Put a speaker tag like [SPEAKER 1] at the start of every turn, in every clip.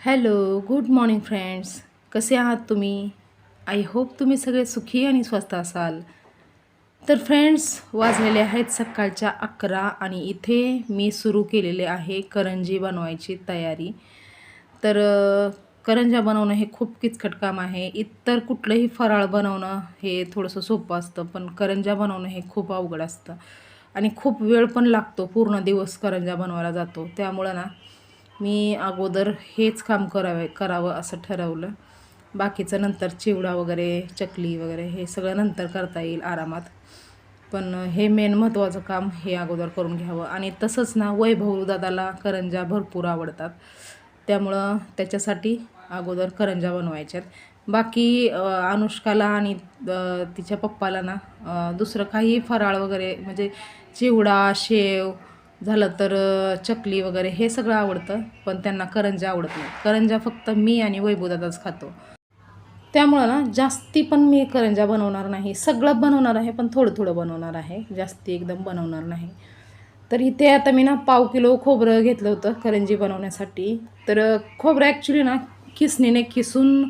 [SPEAKER 1] Hello good morning friends कसे आहात तुम्ही? आय होप तुम्ही सगळे सुखी आणि स्वस्त असाल. तर फ्रेंड्स वाजलेले आहेत सकाळच्या अकरा आणि इथे मी सुरू केलेले आहे करंजी बनवायची तयारी. तर करंज्या बनवणं हे खूप किचकट काम आहे. इतर कुठलंही फराळ बनवणं हे थोडंसं सोपं असतं पण करंज्या बनवणं हे खूप अवघड असतं. आणि खूप वेळ पण लागतो पूर्ण दिवस करंज्या बनवायला जातो. त्यामुळं ना मी अगोदर हेच काम करावे करावं असं ठरवलं. बाकीचं नंतर चिवडा वगैरे चकली वगैरे हे सगळं नंतर करता येईल आरामात. पण हे मेन महत्त्वाचं काम हे अगोदर करून घ्यावं. आणि तसंच ना वैभव दादाला करंजा भरपूर आवडतात. त्यामुळं त्याच्यासाठी अगोदर करंज्या बनवायच्यात. बाकी अनुष्काला आणि तिच्या पप्पाला ना दुसरं काही फराळ वगैरे म्हणजे चिवडा शेव झालं तर चकली वगैरे हे सगळं आवडतं पण त्यांना करंज्या आवडत नाही. करंजा फक्त मी आणि वैभवदादाच खातो. त्यामुळं ना जास्ती पण मी करंज्या बनवणार नाही. सगळं बनवणार आहे पण थोडं थोडं बनवणार आहे. जास्ती एकदम बनवणार नाही. तर इथे आता मी ना पाव किलो खोबरं घेतलं होतं करंजी बनवण्यासाठी. तर खोबरं ॲक्च्युली ना किसणीने किसून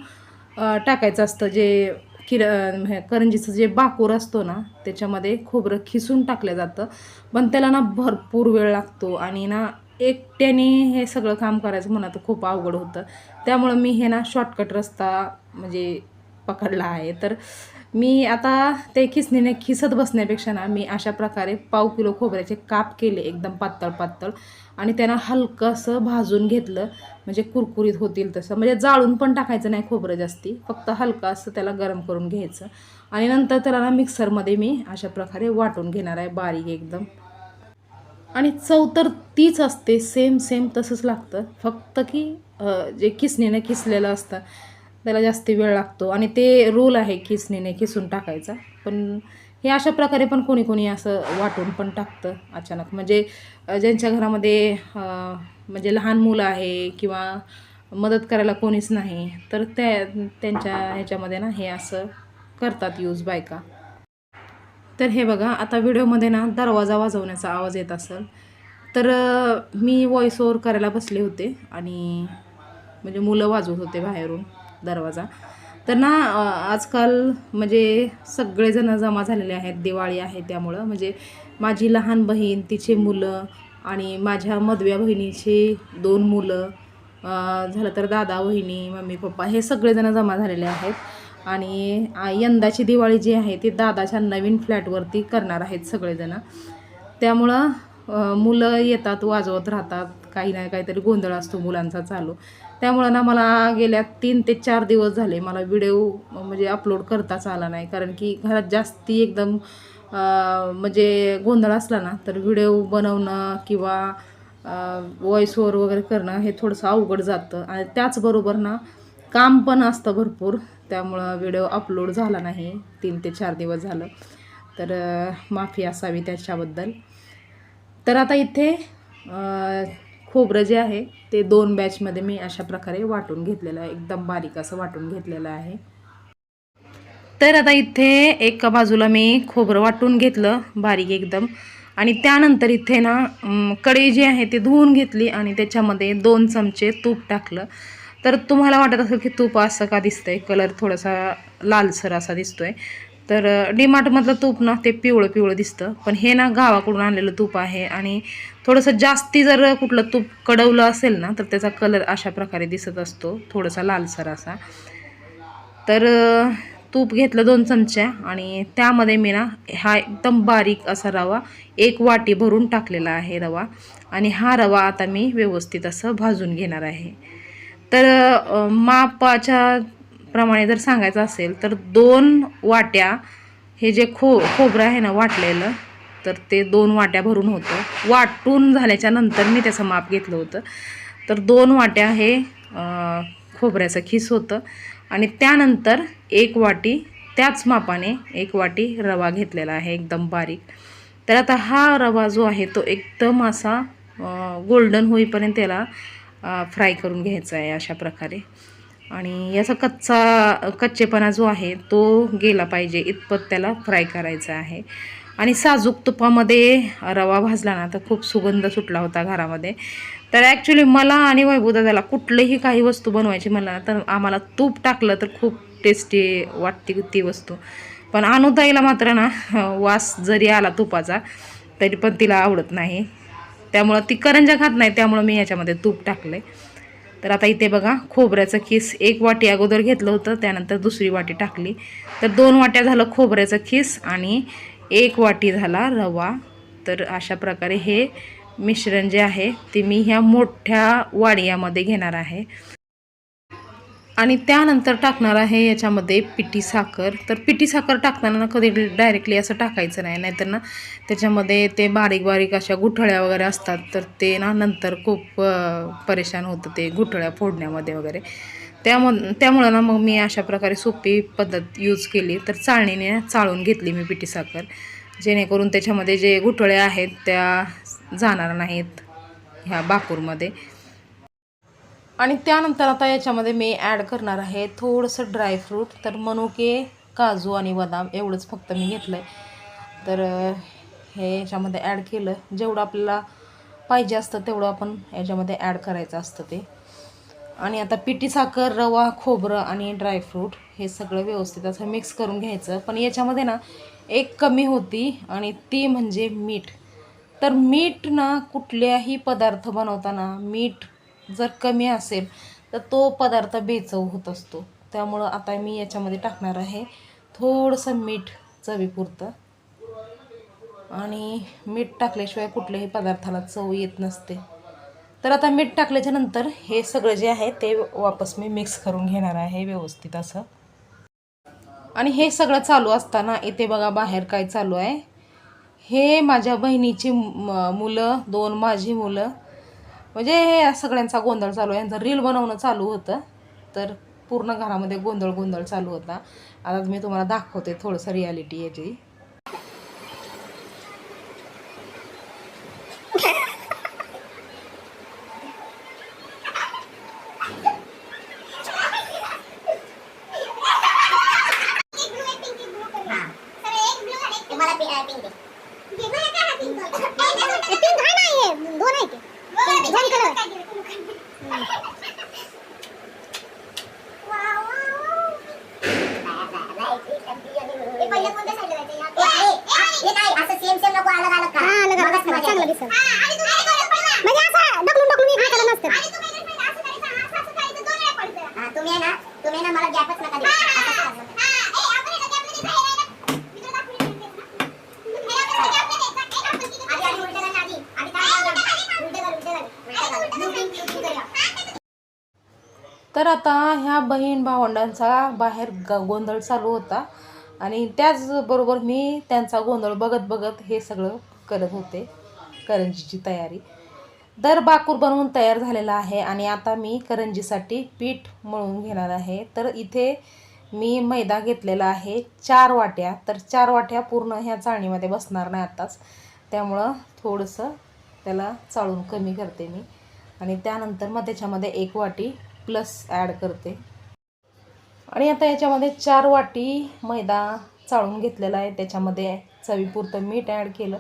[SPEAKER 1] टाकायचं असतं जे किर हे करंजीचं जे बाकूर असतो ना त्याच्यामध्ये खोबरं खिसून टाकलं जातं. पण त्याला ना भरपूर वेळ लागतो आणि ना एकट्याने हे सगळं काम करायचं म्हणा तर खूप अवघड होतं. त्यामुळं मी हे ना शॉर्टकट रस्ता म्हणजे पकडला आहे. तर मी आता ते खिसणीने खिसत बसण्यापेक्षा ना मी अशा प्रकारे पाव किलो खोबऱ्याचे काप केले एकदम पातळ पातळ. आणि त्यांना हलकंसं भाजून घेतलं म्हणजे कुरकुरीत होतील तसं. म्हणजे जाळून पण टाकायचं नाही खोबरं जास्ती फक्त हलकं असं त्याला गरम करून घ्यायचं. आणि नंतर त्याला ना मिक्सरमध्ये मी अशा प्रकारे वाटून घेणार आहे बारीक एकदम. आणि चव तर तीच असते सेम सेम तसंच लागतं. फक्त की जे किसणीनं किसलेलं असतं त्याला जास्त वेळ लागतो. आणि ते रूल आहे खिसणीने खिसून टाकायचा. पण हे अशा प्रकारे पण कोणी कोणी असं वाटून पण टाकतं अचानक. म्हणजे ज्यांच्या घरामध्ये म्हणजे लहान मुलं आहे किंवा मदत करायला कोणीच नाही तर त्या त्यांच्या ह्याच्यामध्ये ना हे असं करतात यूज बायका. तर हे बघा आता व्हिडिओमध्ये ना दरवाजा वाजवण्याचा आवाज येत असेल. तर मी व्हॉइस ओवर करायला बसले होते आणि म्हणजे मुलं वाजवत होते बाहेरून. दरवाजा. तर ना आजकाल म्हणजे सगळेजण जमा झालेले आहेत दिवाळी आहे त्यामुळं. म्हणजे माझी लहान बहीण तिचे मुलं आणि माझ्या मधव्या बहिणीचे दोन मुलं झालं तर दादा बहिणी मम्मी पप्पा हे सगळेजण जमा झालेले आहेत. आणि यंदाची दिवाळी जी आहे ती दादाच्या नवीन फ्लॅटवरती करणार आहेत सगळेजण. त्यामुळं मुलं येतात वाजवत राहतात. काही ना काहीतरी गोंधळ असतो मुलांचा चालू. त्यामुळं ना मला गेल्या तीन ते चार दिवस झाले मला व्हिडिओ म्हणजे अपलोड करताच आला नाही. कारण की घरात जास्ती एकदम म्हणजे गोंधळ असला ना तर व्हिडिओ बनवणं किंवा व्हॉइस वगैरे करणं हे थोडंसं अवघड जातं. आणि त्याचबरोबर ना काम पण असतं भरपूर. त्यामुळं व्हिडिओ अपलोड झाला नाही. तीन ते चार दिवस झालं. तर माफी असावी त्याच्याबद्दल. तर आता इथे खोबरं जे आहे. ते दोन बॅचमध्ये मी अशा प्रकारे वाटून घेतलेलं आहे. एकदम बारीक असं वाटून घेतलेलं आहे. तर आता इथे एका बाजूला मी खोबरं वाटून घेतलं बारीक एकदम. आणि त्यानंतर इथे ना कढई जी आहे ती धुवून घेतली आणि त्याच्यामध्ये दोन चमचे तूप टाकलं. तर तुम्हाला वाटत असेल की तूप असं का दिसतंय? कलर थोडासा लालसर असा दिसतोय. तर डीमार्टमधलं तूप ना ते पिवळं पिवळं दिसतं. पण हे ना गावाकडून आणलेलं तूप आहे आणि थोडंसं जास्ती जर कुठलं तूप कडवलं असेल ना तर त्याचा कलर अशा प्रकारे दिसत असतो. थोडासा लालसर असा. तर तूप घेतलं दोन चमच्या आणि त्यामध्ये मी ना हा एकदम बारीक असा रवा एक वाटी भरून टाकलेला आहे रवा. आणि हा रवा आता मी व्यवस्थित असं भाजून घेणार आहे. तर मापाच्या प्रमाणे जर सांगायचं असेल तर दोन वाट्या हे जे खो खोबरं आहे ना वाटलेलं तर ते दोन वाट्या भरून होतं. वाटून झाल्याच्यानंतर मी त्याचं माप घेतलं होतं. तर दोन वाट्या हे खोबऱ्याचं खीस होतं. आणि त्यानंतर एक वाटी त्याच मापाने एक वाटी रवा घेतलेला आहे एकदम बारीक. तर आता हा रवा जो आहे तो एकदम असा गोल्डन होईपर्यंत त्याला फ्राय करून घ्यायचा आहे अशा प्रकारे. आणि याचा कच्चा कच्चेपणा जो आहे तो गेला पाहिजे. इतपत त्याला फ्राय करायचा आहे. आणि साजूक तुपामध्ये रवा भाजला ना तर खूप सुगंध सुटला होता घरामध्ये. तर ॲक्च्युली मला आणि वैभवदादाला कुठलीही काही वस्तू बनवायची मला तर आम्हाला तूप टाकलं तर खूप टेस्टी वाटते ती वस्तू. पण अनुताईला मात्र ना वास जरी आला तुपाचा तरी पण तिला आवडत नाही. त्यामुळं ती करंजा खात नाही त्यामुळं मी याच्यामध्ये तूप टाकलं आहे तर आता इथे बघा खोबऱ्याचं खीस एक वाटी अगोदर घेतलं होतं त्यानंतर दुसरी वाटी टाकली. तर दोन वाट्या झालं खोबऱ्याचं खीस आणि एक वाटी झाला रवा. तर अशा प्रकारे हे मिश्रण जे आहे ते मी ह्या मोठ्या वाडियामध्ये घेणार आहे. आणि त्यानंतर टाकणार आहे याच्यामध्ये पिठी साखर. तर पिठी साखर टाकताना ना कधी डायरेक्टली असं टाकायचं नाही नाहीतर ना त्याच्यामध्ये ते बारीक बारीक अशा गुठळ्या वगैरे असतात तर ते ना नंतर खूप परेशान होतं ते गुठळ्या फोडण्यामध्ये वगैरे. त्यामु त्यामुळं ना मग मी अशा प्रकारे सोपी पद्धत यूज केली. तर चाळणीने चाळून घेतली मी पिठी साखर जेणेकरून त्याच्यामध्ये जे गुठळे आहेत त्या जाणार नाहीत ह्या बाकूरमध्ये. आणि त्यानंतर आता याच्यामध्ये मी ॲड करणार आहे थोडंसं ड्रायफ्रूट तर मनुके काजू आणि बदाम एवढंच फक्त मी घेतलं आहे तर हे याच्यामध्ये ॲड केलं. जेवढं आपल्याला पाहिजे असतं तेवढं आपण याच्यामध्ये ॲड करायचं असतं ते. आणि आता पिठी साखर रवा खोबरं आणि ड्रायफ्रूट हे सगळं व्यवस्थित असं मिक्स करून घ्यायचं. पण याच्यामध्ये ना एक कमी होती आणि ती म्हणजे मीठ. तर मीठ ना कुठल्याही पदार्थ बनवताना मीठ जर कमी असेल तर तो पदार्थ बेचव होत असतो. त्यामुळं आता मी याच्यामध्ये टाकणार आहे थोडंसं मीठ चवीपुरतं. आणि मीठ टाकल्याशिवाय कुठल्याही पदार्थाला चव येत नसते. तर आता मीठ टाकल्याच्या नंतर हे सगळं जे आहे ते वापस मी मिक्स करून घेणार आहे व्यवस्थित असं. आणि हे सगळं चालू असताना इथे बघा बाहेर काय चालू आहे. हे माझ्या बहिणीची म- मुलं दोन माझी मुलं म्हणजे हे सगळ्यांचा गोंधळ चालू आहे. यांचं रील बनवणं चालू होतं. तर पूर्ण घरामध्ये गोंधळ गोंधळ चालू होता. आता मी तुम्हाला दाखवते थोडंसं रियालिटी याची
[SPEAKER 2] मला पिंक आहे पिंक आहे दोन आहे ते दोन कलर चांगलं दिसत म्हणजे असं ढकलून ढकलून एक हाताला नसतं तुम्ही आहे ना तुम्ही ना मला गॅपच नका देऊ असं करा. आधी आधी उलटं करा आधी. आधी काय करा? उलटं कर, उलटं कर. उलटं कर. You think, you think करूया.
[SPEAKER 1] तर आता ह्या बहीण भावंडांचा बाहेर ग गोंधळ चालू होता. आणि त्याचबरोबर मी त्यांचा गोंधळ बघत बघत हे सगळं करत होते. करंजीची तयारी. दर बाकूर बनवून तयार झालेला आहे आणि आता मी करंजीसाठी पीठ मळून घेणार आहे. तर इथे मी मैदा घेतलेला आहे. चार वाट्या. तर चार वाट्या पूर्ण ह्या चाळणीमध्ये बसणार नाही आत्ताच त्यामुळं थोडंसं त्याला चाळून कमी करते मी. आणि त्यानंतर मग त्याच्यामध्ये एक वाटी प्लस ॲड करते. आणि आता याच्यामध्ये चार वाटी मैदा चाळून घेतलेला आहे. त्याच्यामध्ये चवीपुरतं मीठ ॲड केलं.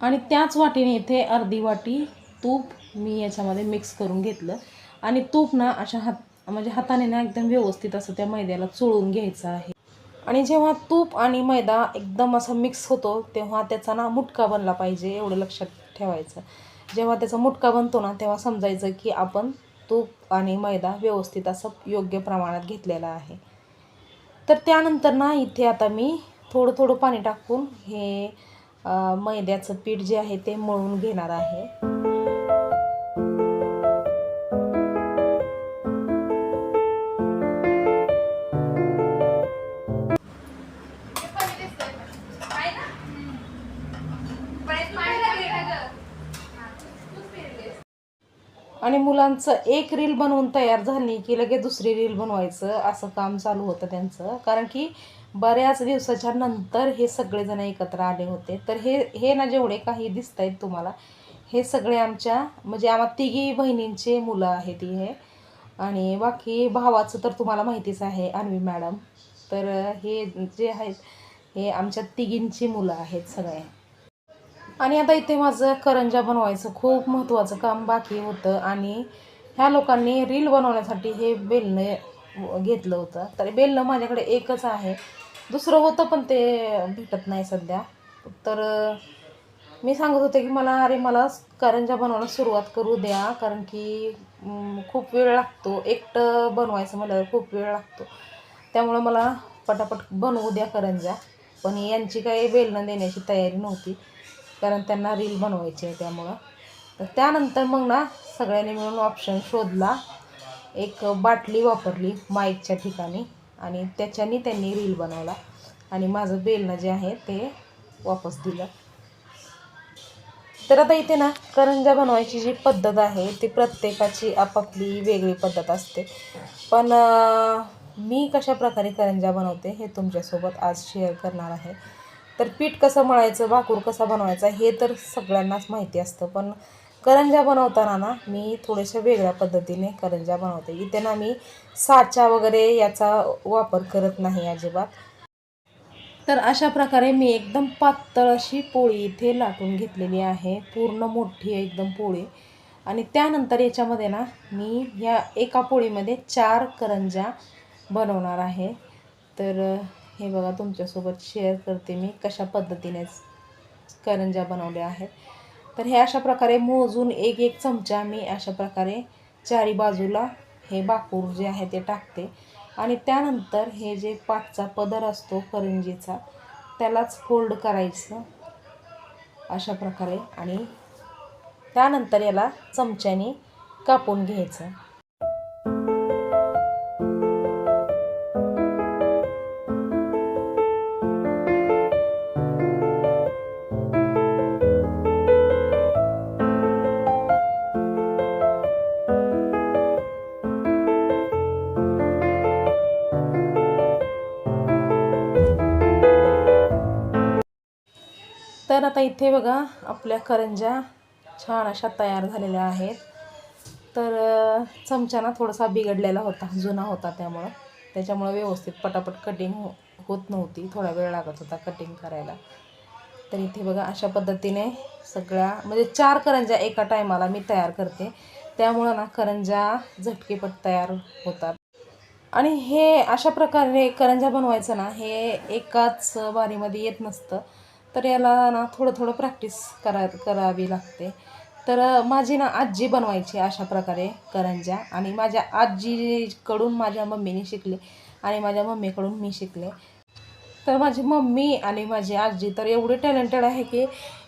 [SPEAKER 1] आणि त्याच वाटीने इथे अर्धी वाटी तूप मी याच्यामध्ये मिक्स करून घेतलं. आणि तूप ना अशा हात म्हणजे हाताने ना एकदम व्यवस्थित असं त्या मैद्याला चोळून घ्यायचं आहे. आणि जेव्हा तूप आणि मैदा एकदम असं मिक्स होतो तेव्हा त्याचा ना मुटका बनला पाहिजे एवढं लक्षात ठेवायचं. जेव्हा त्याचा मुटका बनतो ना तेव्हा समजायचं की आपण तूप आणि मैदा व्यवस्थित असं योग्य प्रमाणात घेतलेला आहे. तर त्यानंतर ना इथे आता मी थोडं थोडं पाणी टाकून हे मैद्याचं पीठ जे आहे ते मळून घेणार आहे. आणि मुलांचं एक रील बनवून तयार झाली की लगेच दुसरी रील बनवायचं असं काम चालू होतं त्यांचं. कारण की बऱ्याच दिवसाच्या नंतर हे सगळेजण एकत्र आले होते. तर हे हे ना जेवढे काही दिसत आहेत तुम्हाला हे सगळे आमच्या म्हणजे आम्हा तिघी बहिणींचे मुलं आहेत हे. आणि बाकी भावाचं तर तुम्हाला माहितीच आहे अन्वी मॅडम. तर हे जे आहेत हे आमच्या तिघींची मुलं आहेत सगळे. आणि आता इथे माझं करंजा बनवायचं खूप महत्त्वाचं काम बाकी होतं आणि ह्या लोकांनी रील बनवण्यासाठी हे बेलणं घेतलं होतं. तर बेलणं माझ्याकडे एकच आहे. दुसरं होतं पण ते भेटत नाही सध्या. तर मी सांगत होते की मला अरे मला करंजा बनवायला सुरुवात करू द्या. कारण की खूप वेळ लागतो. एकटं बनवायचं मला खूप वेळ लागतो. त्यामुळं मला पटापट बनवू द्या करंजा. पण यांची काही बेलणं देण्याची तयारी नव्हती. कारण त्यांना रील बनवायची आहे त्यामुळं. तर त्यानंतर मग ना सगळ्यांनी मिळून ऑप्शन शोधला. एक बाटली वापरली माईकच्या ठिकाणी आणि त्याच्यानी त्यांनी रील बनवला. आणि माझं बेलणं जे आहे ते वापस दिलं. तर आता इथे ना करंजा बनवायची जी पद्धत आहे ती प्रत्येकाची आपापली वेगळी पद्धत असते. पण मी कशा प्रकारे करंजा बनवते हे तुमच्यासोबत आज शेअर करणार आहे. तर पीठ कसं मळायचं भाकूर कसा बनवायचा हे तर सगळ्यांनाच माहिती असतं. पण करंजा बनवताना ना मी थोड्याशा वेगळ्या पद्धतीने करंजा बनवते. इथे ना मी साचा वगैरे याचा वापर करत नाही अजिबात. तर अशा प्रकारे मी एकदम पातळ अशी पोळी इथे लाटून घेतलेली आहे. पूर्ण मोठी एकदम पोळी. आणि त्यानंतर याच्यामध्ये ना मी ह्या एका पोळीमध्ये चार करंजा बनवणार आहे. तर हे बघा तुमच्यासोबत शेअर करते मी कशा पद्धतीने करंजा बनवल्या आहेत. तर हे अशा प्रकारे मोजून एक एक चमचा मी अशा प्रकारे चारी बाजूला हे बाकूर जे आहे ते टाकते. आणि त्यानंतर हे जे पाचचा पदर असतो करंजीचा त्यालाच फोल्ड करायचं अशा प्रकारे. आणि त्यानंतर याला चमच्याने कापून घ्यायचं. तर आता इथे बघा आपल्या करंजा छान अशा तयार झालेल्या आहेत. तर अ, चमचा ना थोडासा बिघडलेला होता जुना होता त्यामुळं. त्याच्यामुळं व्यवस्थित पटापट कटिंग हो होत नव्हती. थोडा वेळ लागत होता कटिंग करायला. तर इथे बघा अशा पद्धतीने सगळ्या म्हणजे चार करंजा एका टायमाला मी तयार करते. त्यामुळं ना करंजा झटकेपट तयार होतात. आणि हे अशा प्रकारे करंजा बनवायचं ना हे एकाच बारीमध्ये येत नसतं. तर याला ना थोडं थोडं प्रॅक्टिस करा करावी लागते. तर माझी ना आजी बनवायची अशा प्रकारे करंज्या आणि माझ्या आजीकडून माझ्या मम्मीने शिकले आणि माझ्या मम्मीकडून मी शिकले. तर माझी मम्मी आणि माझी आजी तर एवढे टॅलेंटेड आहे की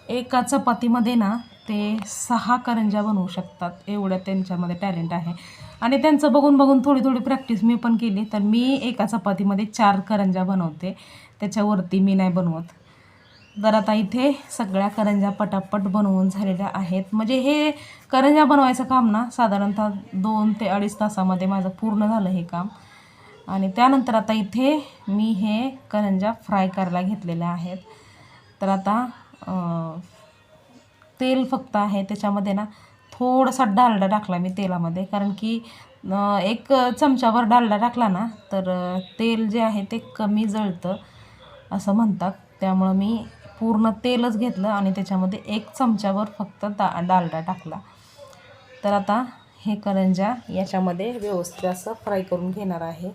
[SPEAKER 1] एका चपातीमध्ये ना ते सहा करंज्या बनवू शकतात. एवढं त्यांच्यामध्ये टॅलेंट आहे. आणि त्यांचं बघून बघून थोडी थोडी प्रॅक्टिस मी पण केली. तर मी एका चपातीमध्ये चार करंज्या बनवते. त्याच्यावरती मी नाही बनवत. तर आता इथे सगळ्या करंजा पटापट बनवून झालेल्या आहेत. म्हणजे हे करंजा बनवायचं काम ना साधारणतः दोन ते अडीच तासामध्ये माझं पूर्ण झालं हे काम. आणि त्यानंतर आता इथे मी हे करंजा फ्राय करायला घेतलेल्या आहेत. तर आता तेल फक्त आहे त्याच्यामध्ये ना थोडासा डालडा टाकला मी तेलामध्ये. कारण की एक चमच्यावर डालडा टाकला ना तर तेल जे आहे ते कमी जळतं असं म्हणतात. त्यामुळं मी पूर्ण तेलच घेतलं आणि त्याच्यामध्ये एक चमच्यावर फक्त दा डालडा टाकला. तर आता हे करंजा याच्यामध्ये व्यवस्थित असं फ्राय करून घेणार आहे.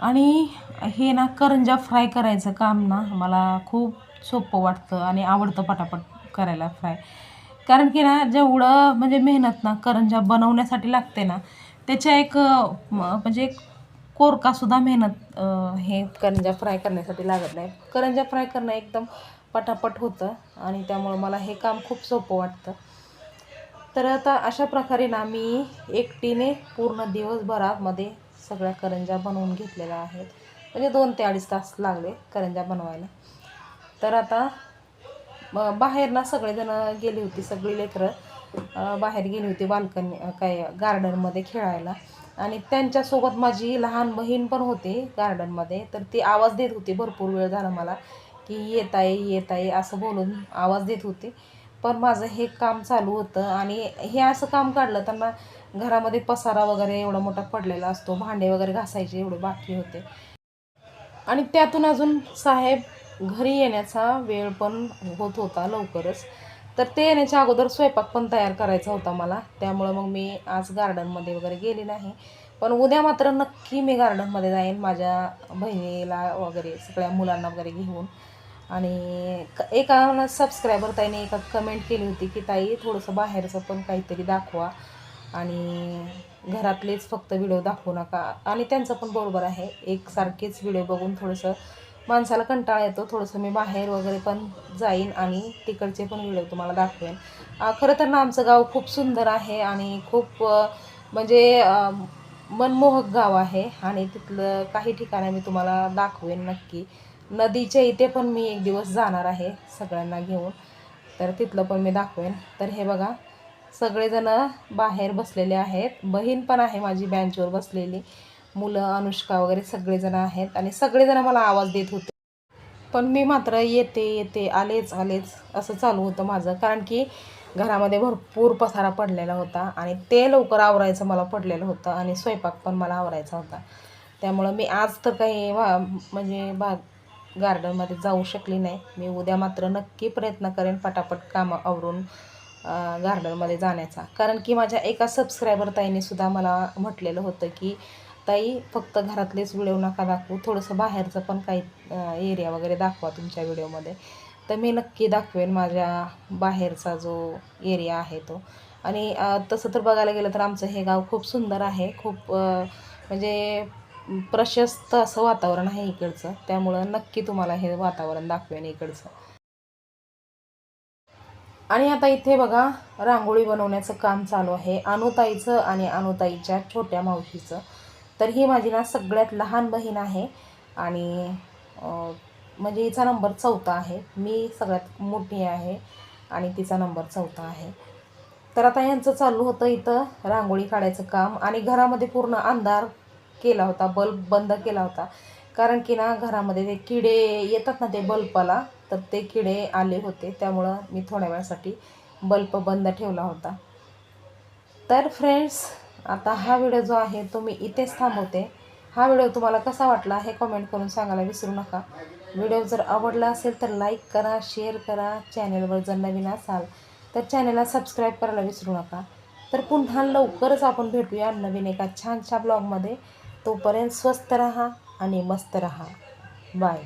[SPEAKER 1] आणि हे ना करंजा फ्राय करायचं काम ना मला खूप सोपं वाटतं आणि आवडतं पटापट करायला फ्राय कारण की ना जेवढं म्हणजे मेहनत ना करंजा बनवण्यासाठी लागते ना त्याच्या एक म्हणजे एक कोरकासुद्धा मेहनत हे करंजा फ्राय करण्यासाठी लागत नाही. करंजा फ्राय करणं एकदम पटापट होतं आणि त्यामुळं मला हे काम खूप सोपं वाटतं. तर आता अशा प्रकारे ना मी एकटीने पूर्ण दिवसभरामध्ये सगळ्या करंजा बनवून घेतलेल्या आहेत. म्हणजे दोन ते अडीच तास लागले करंजा बनवायला. तर आता बाहेर ना सगळेजणं गेली होती सगळी लेकरं बाहेर गेली होती बाल्कनी काय गार्डनमध्ये खेळायला. आणि त्यांच्यासोबत माझी लहान बहीण पण होती गार्डनमध्ये तर ती आवाज देत होती भरपूर वेळ झाला मला की येत आहे येत आहे असं बोलून आवाज देत होती. पण माझं हे काम चालू होतं आणि हे असं काम काढलं त्यांना घरामध्ये पसारा वगैरे एवढा मोठा पडलेला असतो भांडे वगैरे घासायचे एवढे बाकी होते. आणि त्यातून अजून साहेब घरी येण्याचा वेळ पण होत होता लवकरच. तर ते येण्याच्या अगोदर स्वयंपाक पण तयार करायचा होता मला. त्यामुळं मग मी आज गार्डनमध्ये वगैरे गेली नाही. पण उद्या मात्र नक्की मी गार्डनमध्ये जाईन माझ्या बहिणीला वगैरे सगळ्या मुलांना वगैरे घेऊन. आणि क- एका सबस्क्रायबर ताईने एका कमेंट केली होती की ताई थोडंसं बाहेरचं पण काहीतरी दाखवा आणि घरातलेच फक्त व्हिडिओ दाखवू नका. आणि त्यांचं पण बरोबर आहे. एकसारखेच व्हिडिओ बघून थोडंसं माणसाला कंटाळा येतो थोडंसं मी बाहेर वगैरे पण जाईन आणि तिकडचे पण व्हिडिओ तुम्हाला दाखवेन. खरं तर ना आमचं गाव खूप सुंदर आहे आणि खूप म्हणजे मनमोहक गाव आहे आणि तिथलं काही ठिकाणं मी तुम्हाला दाखवेन नक्की. नदीच्या इथे पण मी एक दिवस जाणार आहे सगळ्यांना घेऊन. तर तिथलं पण मी दाखवेन. तर हे बघा सगळेजण बाहेर बसलेले आहेत. बहीण पण आहे माझी बेंचवर बसलेली. मुलं अनुष्का वगैरे सगळेजण आहेत आणि सगळेजण मला आवाज देत होते. पण मी मात्र येते येते आलेच आलेच असं चालू होतं माझं. कारण की घरामध्ये भरपूर पसारा पडलेला होता आणि ते लवकर आवरायचं मला पडलेलं होतं आणि स्वयंपाक पण मला आवरायचा होता. त्यामुळं मी आज तर काही वा म्हणजे बाग गार्डनमध्ये जाऊ शकली नाही. मी उद्या मात्र नक्की प्रयत्न करेन पटापट कामं आवरून गार्डनमध्ये जाण्याचा. कारण की माझ्या एका सबस्क्रायबर ताईने सुद्धा मला म्हटलेलं होतं की ताई फक्त घरातलेच व्हिडिओ नका दाखवू. थोडंसं बाहेरचं पण काही एरिया वगैरे दाखवा तुमच्या व्हिडिओमध्ये. तर मी नक्की दाखवेन माझ्या बाहेरचा जो एरिया आहे तो. आणि तसं तर बघायला गेलं तर आमचं हे गाव खूप सुंदर आहे. खूप म्हणजे प्रशस्त असं वातावरण आहे इकडचं. त्यामुळं नक्की तुम्हाला हे वातावरण दाखवेन इकडचं. आणि आता इथे बघा रांगोळी बनवण्याचं काम चालू आहे. अनुताईचं आणि अनुताईच्या छोट्या मावशीचं. तर ही माझी ना सगळ्यात लहान बहीण आहे आणि म्हणजे हिचा नंबर चौथा आहे. मी सगळ्यात मोठी आहे आणि तिचा नंबर चौथा आहे. तर आता यांचं चालू होतं इथं रांगोळी काढायचं काम आणि घरामध्ये पूर्ण अंधार केला होता बल्ब बंद केला होता. कारण की ना घरामध्ये ते किडे येतात ना ते बल्बाला तर ते किडे आले होते. त्यामुळं मी थोड्या वेळासाठी बल्ब बंद ठेवला होता. तर फ्रेंड्स आता हा व्हिडिओ जो आहे तो मी इथेच थांबवते. हा व्हिडिओ तुम्हाला कसा वाटला हे कमेंट करून सांगायला विसरू नका. व्हिडिओ जर आवडला असेल तर लाईक करा शेअर करा चॅनलवर जर नवीन असाल तर चॅनलला सबस्क्राईब करायला विसरू नका. तर पुन्हा लवकरच आपण भेटूया नवीन एका छानशा ब्लॉगमध्ये तोपर्यंत स्वस्त रहा आणि मस्त रहा. बाय